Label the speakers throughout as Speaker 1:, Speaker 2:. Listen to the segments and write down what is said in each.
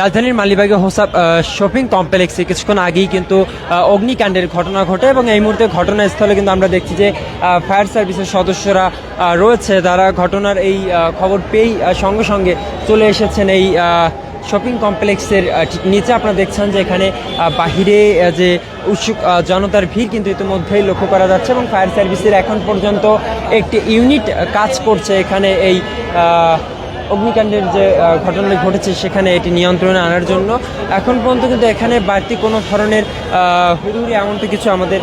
Speaker 1: রাজধানীর মালিবাগে হোসাব শপিং কমপ্লেক্সে কিছুক্ষণ আগেই কিন্তু অগ্নিকাণ্ডের ঘটনা ঘটে এবং এই মুহূর্তে ঘটনাস্থলে কিন্তু আমরা দেখছি যে ফায়ার সার্ভিসের সদস্যরা রয়েছে। তারা ঘটনার এই খবর পেয়েই সঙ্গে সঙ্গে চলে এসেছেন এই শপিং কমপ্লেক্সের ঠিক নিচে আপনারা দেখছেন যে এখানে বাহিরে যে উৎসুক জনতার ভিড় কিন্তু ইতিমধ্যেই লক্ষ্য করা যাচ্ছে এবং ফায়ার সার্ভিসের এখন পর্যন্ত একটি ইউনিট কাজ করছে এখানে এই অগ্নিকাণ্ডের যে ঘটনাটি ঘটেছে সেখানে এটি নিয়ন্ত্রণে আনার জন্য। এখন পর্যন্ত কিন্তু এখানে বাড়তি কোনো ধরনের হুড়ুহুড়ি এমনটি কিছু আমাদের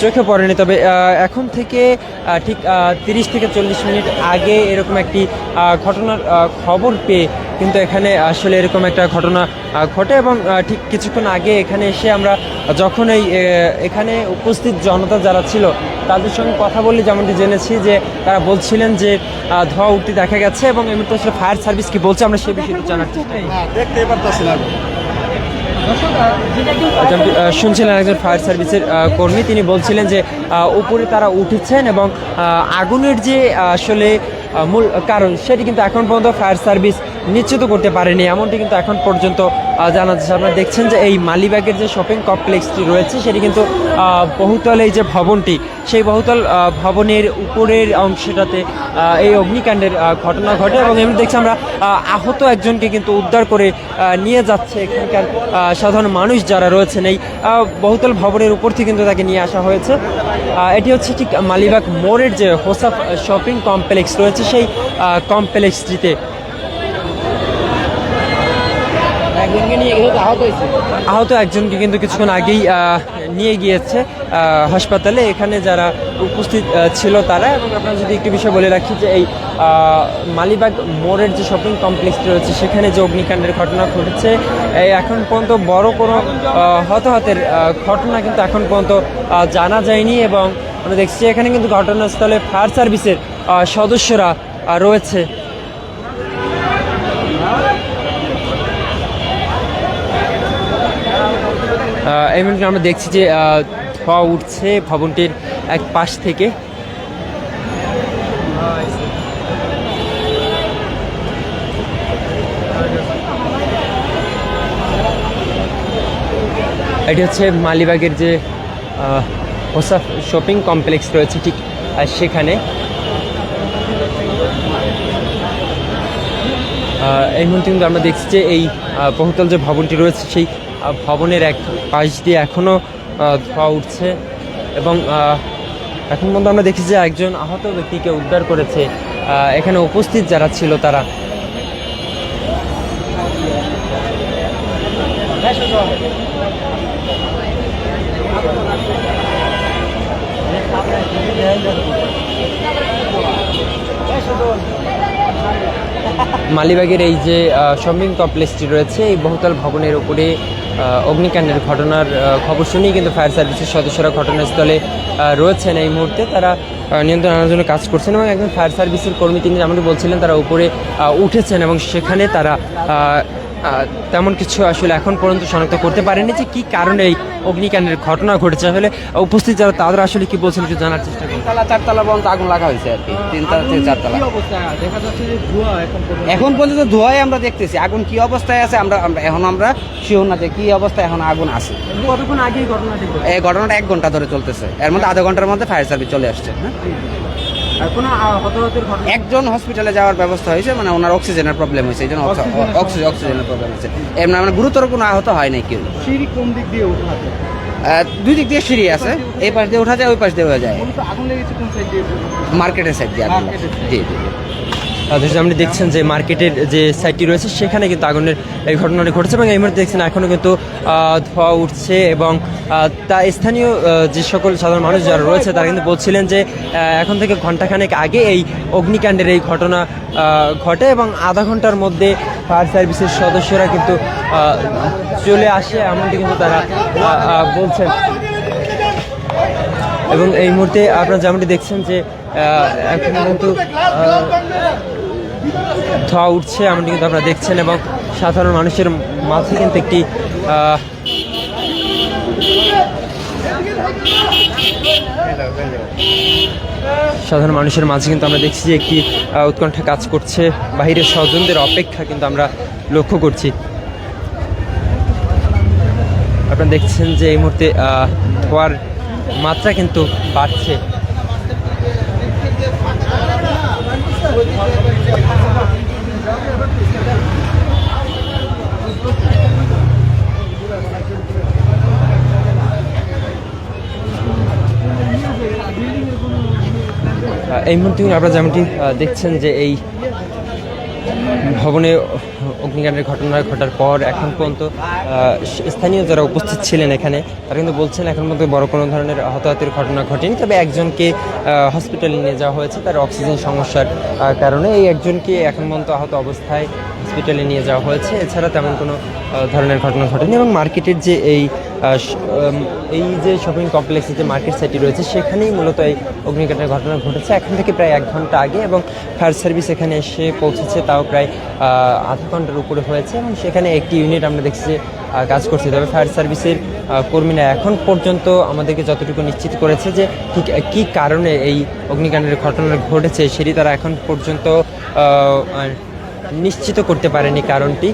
Speaker 1: চোখে পড়েনি। তবে এখন থেকে ঠিক তিরিশ থেকে চল্লিশ মিনিট আগে এরকম একটি ঘটনার খবর পেয়ে কিন্তু এখানে আসলে এরকম একটা ঘটনা ঘটে এবং ঠিক কিছুক্ষণ আগে এখানে এসে আমরা যখন এই এখানে উপস্থিত জনতা যারা ছিল তাদের সঙ্গে কথা বলে যেমনটি জেনেছি যে তারা বলছিলেন যে ধোঁয়া উঠতে দেখা গেছে এবং এমনিতে আসলে ফায়ার সার্ভিস কি বলছে আমরা সে বিষয়ে জানার চেষ্টা।
Speaker 2: দেখতেই পারতেছি না
Speaker 1: শুনছিলেন একজন ফায়ার সার্ভিসের কর্মী তিনি বলছিলেন যে উপরে তারা উঠেছেন এবং আগুনের যে আসলে মূল কারণ সেটি কিন্তু এখন পর্যন্ত ফায়ার সার্ভিস নিশ্চিত করতে পারেনি। এমনটি কিন্তু এখন পর্যন্ত জানা যাচ্ছে। আপনারা দেখছেন যে এই মালিবাগের যে শপিং কমপ্লেক্সটি রয়েছে, সেটি কিন্তু বহুতল এই যে ভবনটি, সেই বহুতল ভবনের উপরের অংশটাতে এই অগ্নিকাণ্ডের ঘটনা ঘটে এবং এমনি দেখছি আমরা আহত একজনকে কিন্তু উদ্ধার করে নিয়ে যাচ্ছে এখানকার সাধারণ মানুষ যারা রয়েছেন এই বহুতল ভবনের উপর থেকে কিন্তু তাকে নিয়ে আসা হয়েছে। এটি হচ্ছে ঠিক মালিবাগ মোড়ের যে হোসাফ শপিং কমপ্লেক্স রয়েছে, সেই কমপ্লেক্সটিতে
Speaker 2: একজনকে নিয়ে গেলে তো আহত
Speaker 1: একজনকে কিন্তু কিছুক্ষণ আগেই নিয়ে গিয়েছে হাসপাতালে। এখানে যারা উপস্থিত ছিল তারা। এবং আপনারা যদি একটু বিষয় বলে রাখি যে এই মালিবাগ মোড়ের যে শপিং কমপ্লেক্সটি রয়েছে, সেখানে যে অগ্নিকাণ্ডের ঘটনা ঘটেছে, এই এখন পর্যন্ত বড় কোনো হতাহতের ঘটনা কিন্তু এখন পর্যন্ত জানা যায়নি। এবং আমরা দেখছি এখানে কিন্তু ঘটনাস্থলে ফায়ার সার্ভিসের সদস্যরা রয়েছে। এই আমরা দেখছি যে ধোঁয়া উঠছে ভবনটির এক পাশ থেকে। এটি হচ্ছে মালিবাগের যে হোসাফ শপিং কমপ্লেক্স রয়েছে ঠিক সেখানে। এই মুহূর্তে কিন্তু আমরা দেখছি যে এই বহুতল যে ভবনটি রয়েছে সেই ভবনের এক পাশ দিয়ে এখনও ধোঁয়া উঠছে এবং এখন পর্যন্ত আমরা দেখছি যে একজন আহত ব্যক্তিকে উদ্ধার করেছে এখানে উপস্থিত যারা ছিল তারা। মালিবাগের এই যে শপিং কমপ্লেক্সটি রয়েছে, এই বহুতল ভবনের উপরে অগ্নিকাণ্ডের ঘটনার খবর শুনেই কিন্তু ফায়ার সার্ভিসের সদস্যরা ঘটনাস্থলে রয়েছেন এই মুহূর্তে। তারা নিয়ন্ত্রণ আনার জন্য কাজ করছেন এবং একজন ফায়ার সার্ভিসের কর্মী, তিনি যেমনটি বলছিলেন, তারা উপরে উঠেছেন এবং সেখানে তারা তেমন কিছু আসলে এখন পর্যন্ত শনাক্ত করতে পারেনি যে কি কারণে এই অগ্নিকাণ্ডের ঘটনা ঘটেছে। আসলে উপস্থিত যারা তারা আসলে কি বলছেন একটু জানার চেষ্টা করুন।
Speaker 2: তিনতলা চারতলা পর্যন্ত আগুন লাগা হয়েছে আর কি। তিনতলা থেকে চারতলা।
Speaker 1: এখন
Speaker 2: পর্যন্ত। ধোঁয়ায় আমরা দেখতেছি। আগুন কি অবস্থায় আছে আমরা আমরা এখন আমরা শিওর না যে কি অবস্থায় এখন আগুন আছে।
Speaker 1: কতক্ষণ আগেই ঘটনাটি
Speaker 2: এই ঘটনাটা এক ঘণ্টা ধরে চলতেছে। এর মধ্যে আধা ঘণ্টার মধ্যে ফায়ার সার্ভিস চলে আসছে। হ্যাঁ
Speaker 1: কোনো হতাহতের ঘটনা?
Speaker 2: একজন হসপিটালে যাওয়ার ব্যবস্থা হয়েছে মানে ওনার অক্সিজেনের প্রবলেম হয়েছে এই জন্য অক্সিজেন অক্সিজেনের প্রবলেম হয়েছে। এমন মানে গুরুতর কোনো আহত হয় নাই কেউ।
Speaker 3: সিঁড়ি কোন দিক দিয়ে ওঠা
Speaker 2: দুই দিক দিয়ে সিঁড়ি আছে এই পাশ দিয়ে উঠা যায় ওই পাশ দিয়ে হয়ে যায়। মার্কেটের সাইড দিয়ে? জি জি।
Speaker 1: আপনি দেখছেন যে মার্কেটের যে সাইটটি রয়েছে, সেখানে কিন্তু আগুনের এই ঘটনাটি ঘটেছে এবং এই মুহূর্তে দেখছেন এখনও কিন্তু ধোঁয়া উঠছে এবং তা স্থানীয় যে সকল সাধারণ মানুষ যারা রয়েছে, তারা কিন্তু বলছিলেন যে এখন থেকে ঘন্টাখানেক আগে এই অগ্নিকাণ্ডের এই ঘটনা ঘটে এবং আধা ঘণ্টার মধ্যে ফায়ার সার্ভিসের সদস্যরা কিন্তু চলে আসে, এমনটি কিন্তু তারা বলছেন। এবং এই মুহূর্তে আপনারা যেমনটি দেখছেন যে এখন কিন্তু ধোঁয়া উঠছে, এমনটি কিন্তু আপনারা দেখছেন এবং সাধারণ মানুষের মাঝে কিন্তু একটি সাধারণ মানুষের মাঝে কিন্তু আমরা দেখছি যে একটি উৎকণ্ঠা কাজ করছে। বাহিরের স্বজনদের অপেক্ষা কিন্তু আমরা লক্ষ্য করছি। আপনারা দেখছেন যে এই মুহূর্তে ধোয়ার মাত্রা কিন্তু বাড়ছে। এই মুহূর্তে আপনারা যেমনটি দেখছেন যে এই ভবনে অগ্নিকাণ্ডের ঘটনা ঘটার পর এখন পর্যন্ত স্থানীয় যারা উপস্থিত ছিলেন এখানে, তারা কিন্তু বলছেন এখন মধ্যে বড় কোনো ধরনের হতাহতের ঘটনা ঘটেনি। তবে একজনকে হসপিটালে নিয়ে যাওয়া হয়েছে, তার অক্সিজেন সমস্যার কারণে। এই একজনকে এখন পর্যন্ত আহত অবস্থায় হসপিটালে নিয়ে যাওয়া হয়েছে। এছাড়া তেমন কোনো ধরনের ঘটনা ঘটেনি এবং মার্কেটের যে এই এই যে শপিং কমপ্লেক্সে যে মার্কেট সাইটটি রয়েছে, সেখানেই মূলত এই অগ্নিকাণ্ডের ঘটনা ঘটেছে। এখান থেকে প্রায় এক ঘণ্টা আগে এবং ফায়ার সার্ভিস এখানে এসে পৌঁছেছে, তাও প্রায় আধা ঘণ্টার উপরে হয়েছে এবং সেখানে একটি ইউনিট আমরা দেখছি যে কাজ করছে। তবে ফায়ার সার্ভিসের কর্মীরা এখন পর্যন্ত আমাদেরকে যতটুকু নিশ্চিত করেছে যে, ঠিক, কী কারণে এই অগ্নিকাণ্ডের ঘটনা ঘটেছে, সেটি তারা এখন পর্যন্ত নিশ্চিত করতে পারেনি কারণটি।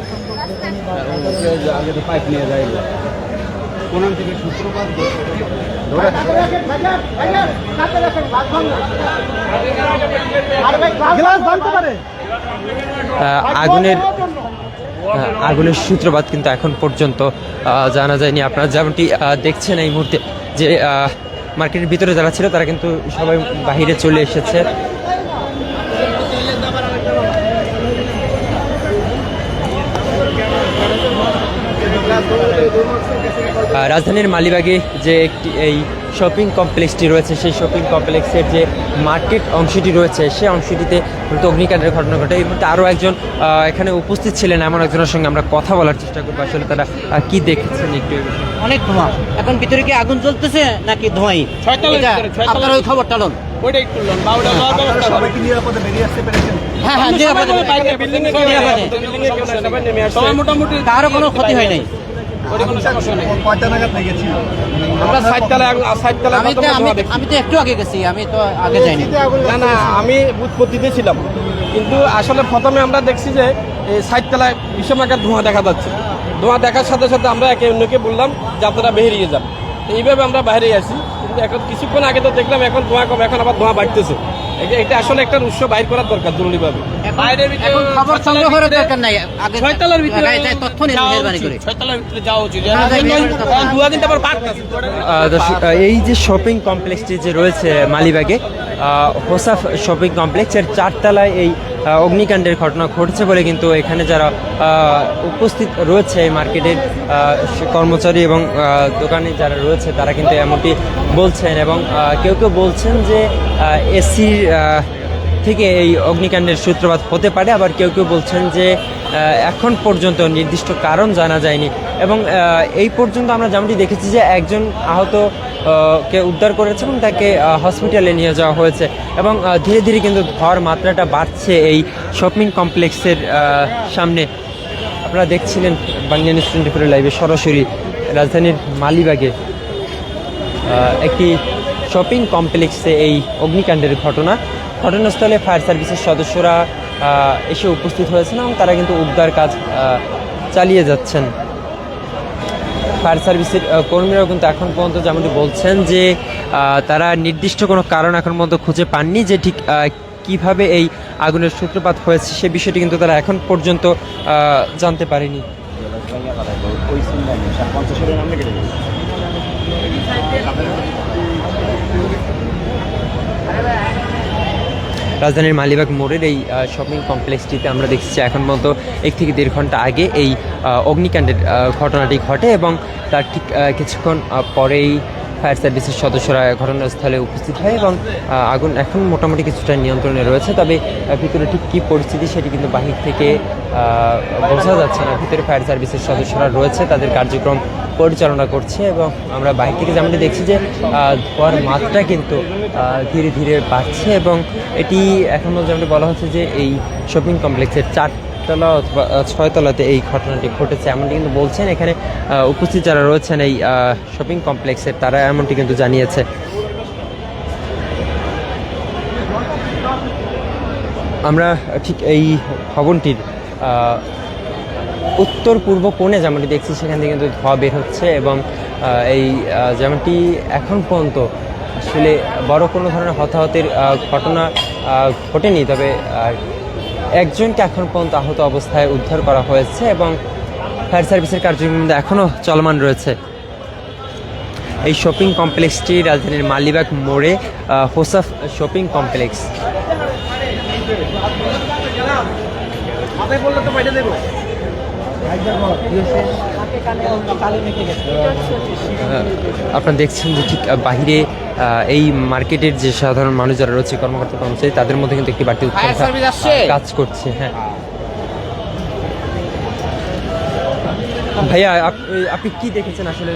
Speaker 1: আগুনের আগুনের সূত্রপাত কিন্তু এখন পর্যন্ত জানা যায়নি। আপনারা যেমনটি দেখছেন এই মুহূর্তে যে মার্কেটের ভিতরে যারা ছিল তারা কিন্তু সবাই বাহিরে চলে এসেছে। রাজধানীর মালিবাগে যে একটি এই শপিং কমপ্লেক্সটি রয়েছে সেই শপিং কমপ্লেক্সের যে মার্কেট অংশটি রয়েছে সেই অংশটিতে মূলত অগ্নিকাণ্ডের ঘটনা ঘটে। এই মুহূর্তে আরও একজন এখানে উপস্থিত ছিলেন এমন একজনের সঙ্গে আমরা কথা বলার চেষ্টা করব। আসলে তারা কি দেখেছেন একটু
Speaker 4: অনেক ধোঁয়া। এখন ভিতরে কি আগুন জ্বলতেছে নাকি ধোঁয়াই? আপনার ওই খবরটা লোন। হ্যাঁ হ্যাঁ কারও কোনো ক্ষতি হয় নাই।
Speaker 5: আমরা
Speaker 4: আমি তো
Speaker 5: প্রথমে
Speaker 4: আমি
Speaker 5: ধোঁয়া দেখছি।
Speaker 4: আমি তো একটু আগে গেছি আমি তো আগে যাইনি।
Speaker 5: না না আমি উৎপত্তিতে ছিলাম। কিন্তু আসলে প্রথমে আমরা দেখছি যে এই সাততলায় ভীষণ একটা ধোঁয়া দেখা যাচ্ছে। ধোঁয়া দেখার সাথে সাথে আমরা একে অন্যকে বললাম যে আপনারা বেরিয়ে যান। এইভাবে আমরা বাইরে আসি কিন্তু এখন কিছুক্ষণ আগে তো দেখলাম এখন ধোঁয়া কম এখন আবার ধোঁয়া বাড়তেছে। এটা- এটা আসলে একটা উৎস বাইর করার দরকার জরুরিভাবে। বাইরের ভিতরে
Speaker 4: এখন খবর সংগ্রহ করার দরকার নাই।
Speaker 5: ছয়তলার ভিতরে
Speaker 4: তথ্য নিন
Speaker 5: যাওয়া
Speaker 4: মেহরবানি
Speaker 5: উচিত।
Speaker 4: করে।
Speaker 5: ছয়তলার ভিতরে যাওয়া উচিত।
Speaker 4: হ্যাঁ,
Speaker 5: আছে
Speaker 1: এই যে শপিং কমপ্লেক্সটি যে রয়েছে মালিবাগে হোসাফ শপিং কমপ্লেক্স এর চারতলায় এই অগ্নিকাণ্ডের ঘটনা ঘটছে বলে কিন্তু এখানে যারা উপস্থিত রয়েছে এই মার্কেটের কর্মচারী এবং দোকানে যারা রয়েছে তারা কিন্তু এমনটি বলছেন এবং কেউ কেউ বলছেন যে এসির থেকে এই অগ্নিকাণ্ডের সূত্রপাত হতে পারে। আবার কেউ কেউ বলছেন যে এখন পর্যন্ত নির্দিষ্ট কারণ জানা যায়নি এবং এই পর্যন্ত আমরা যেমনটি দেখেছি যে একজন আহত আহ, কে উদ্ধার করেছে এবং তাকে হসপিটালে নিয়ে যাওয়া হয়েছে। এবং ধীরে ধীরে কিন্তু ধর মাত্রাটা বাড়ছে এই শপিং কমপ্লেক্সের সামনে। আপনারা দেখছিলেন বাংলা নিউজ টোয়েন্টি ফোর লাইভে সরাসরি রাজধানীর মালিবাগে একটি শপিং কমপ্লেক্সে এই অগ্নিকাণ্ডের ঘটনা। ঘটনাস্থলে ফায়ার সার্ভিসের সদস্যরা এসে উপস্থিত হয়েছেন এবং তারা কিন্তু উদ্ধার কাজ চালিয়ে যাচ্ছেন। ফায়ার সার্ভিসের কর্মীরাও কিন্তু এখন পর্যন্ত যেমনটি বলছেন যে তারা নির্দিষ্ট কোনো কারণ এখন পর্যন্ত খুঁজে পাননি যে ঠিক কীভাবে এই আগুনের সূত্রপাত হয়েছে সে বিষয়টি কিন্তু তারা এখন পর্যন্ত জানতে পারেনি। রাজধানীর মালিবাগ মোড়ের এই শপিং কমপ্লেক্সটিতে আমরা দেখছি এখন মতো এক থেকে দেড় ঘণ্টা আগে এই অগ্নিকাণ্ডের ঘটনাটি ঘটে এবং তার ঠিক কিছুক্ষণ পরেই ফায়ার সার্ভিসের সদস্যরা ঘটনাস্থলে উপস্থিত হয় এবং আগুন এখন মোটামুটি কিছুটা নিয়ন্ত্রণে রয়েছে। তবে ভিতরে ঠিক কী পরিস্থিতি সেটি কিন্তু বাহির থেকে বোঝা যাচ্ছে না। ভিতরে ফায়ার সার্ভিসের সদস্যরা রয়েছে, তাদের কার্যক্রম পরিচালনা করছে এবং আমরা বাইরে থেকে যেমনটি দেখছি যে ধোয়ার মাত্রা কিন্তু ধীরে ধীরে বাড়ছে এবং এটি এখনও যেমনটি বলা হচ্ছে যে, এই শপিং কমপ্লেক্সের চারতলা অথবা ছয়তলাতে এই ঘটনাটি ঘটেছে। এমনটি কিন্তু বলছেন। এখানে উপস্থিত যারা রয়েছেন এই শপিং কমপ্লেক্সের তারা এমনটি কিন্তু জানিয়েছে। আমরা ঠিক এই ভবনটির উত্তর পূর্ব কোণে যেমনটি দেখছি, সেখান থেকে কিন্তু ধোঁয়া বের হচ্ছে এবং এই যেমনটি এখন পর্যন্ত আসলে বড় কোনো ধরনের হতাহতের ঘটনা ঘটেনি। তবে একজনকে এখন পর্যন্ত আহত অবস্থায় উদ্ধার করা হয়েছে এবং ফায়ার সার্ভিসের কার্যক্রম এখনও চলমান রয়েছে। এই শপিং কমপ্লেক্সটি রাজধানীর মালিবাগ মোড়ে হোসাফ শপিং কমপ্লেক্স। আপনারা দেখছেন যে ঠিক বাহিরে এই মার্কেটের যে সাধারণ মানুষ যারা রয়েছে কর্মকর্তা কর্মচারী তাদের মধ্যে কিন্তু একটি বাড়তি কাজ করছে হ্যাঁ। ভাইয়া আপ- আপনি কি দেখেছেন আসলে?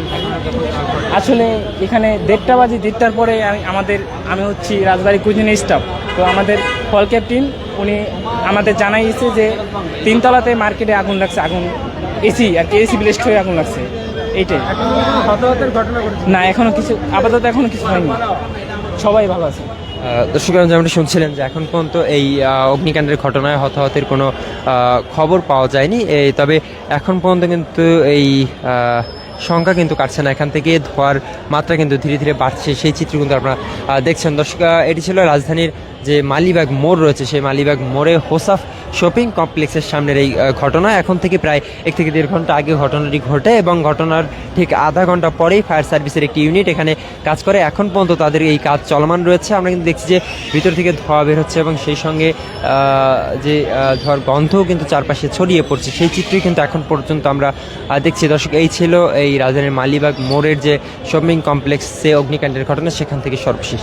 Speaker 6: আসলে এখানে দেড়টা বাজে দেড়টার পরে আমি- আমাদের আমি হচ্ছি রাজবাড়ি কুজিনের স্টাফ তো আমাদের হল ক্যাপ্টেন উনি আমাদের জানাইছে যে তিনতলাতে মার্কেটে আগুন লাগছে আগুন এসি আর কি এসি ব্লেস্ট হয়ে আগুন লাগছে।
Speaker 1: ঘটেছে
Speaker 6: না, এখনও কিছু, আপাতত এখনও কিছু হয়নি। সবাই ভালো আছে।
Speaker 1: দর্শক যেমনটি শুনছিলেন যে এখন পর্যন্ত এই অগ্নিকাণ্ডের ঘটনায় হতাহতের কোনো খবর পাওয়া যায়নি। এই তবে এখন পর্যন্ত কিন্তু এই সংখ্যা কিন্তু কাটছে না। এখান থেকে ধোয়ার মাত্রা কিন্তু ধীরে ধীরে বাড়ছে। সেই চিত্র কিন্তু আপনারা দেখছেন। দর্শক এটি ছিল রাজধানীর যে মালিবাগ মোড় রয়েছে, সেই মালিবাগ মোড়ে হোসাফ শপিং কমপ্লেক্সের সামনের এই ঘটনা। এখন থেকে প্রায় এক থেকে দেড় ঘণ্টা আগে ঘটনাটি ঘটে এবং ঘটনার ঠিক আধা ঘণ্টা পরেই ফায়ার সার্ভিসের একটি ইউনিট এখানে কাজ করে। এখন পর্যন্ত তাদের এই কাজ চলমান রয়েছে। আমরা কিন্তু দেখছি যে ভিতর থেকে ধোঁয়া বের হচ্ছে এবং সেই সঙ্গে যে ধোঁয়ার গন্ধও কিন্তু চারপাশে ছড়িয়ে পড়ছে। সেই চিত্রই কিন্তু এখন পর্যন্ত আমরা দেখছি। দর্শক, এই ছিল এই রাজধানীর মালিবাগ মোড়ের যে শপিং কমপ্লেক্সে অগ্নিকাণ্ডের ঘটনা। সেখান থেকে সর্বশেষ।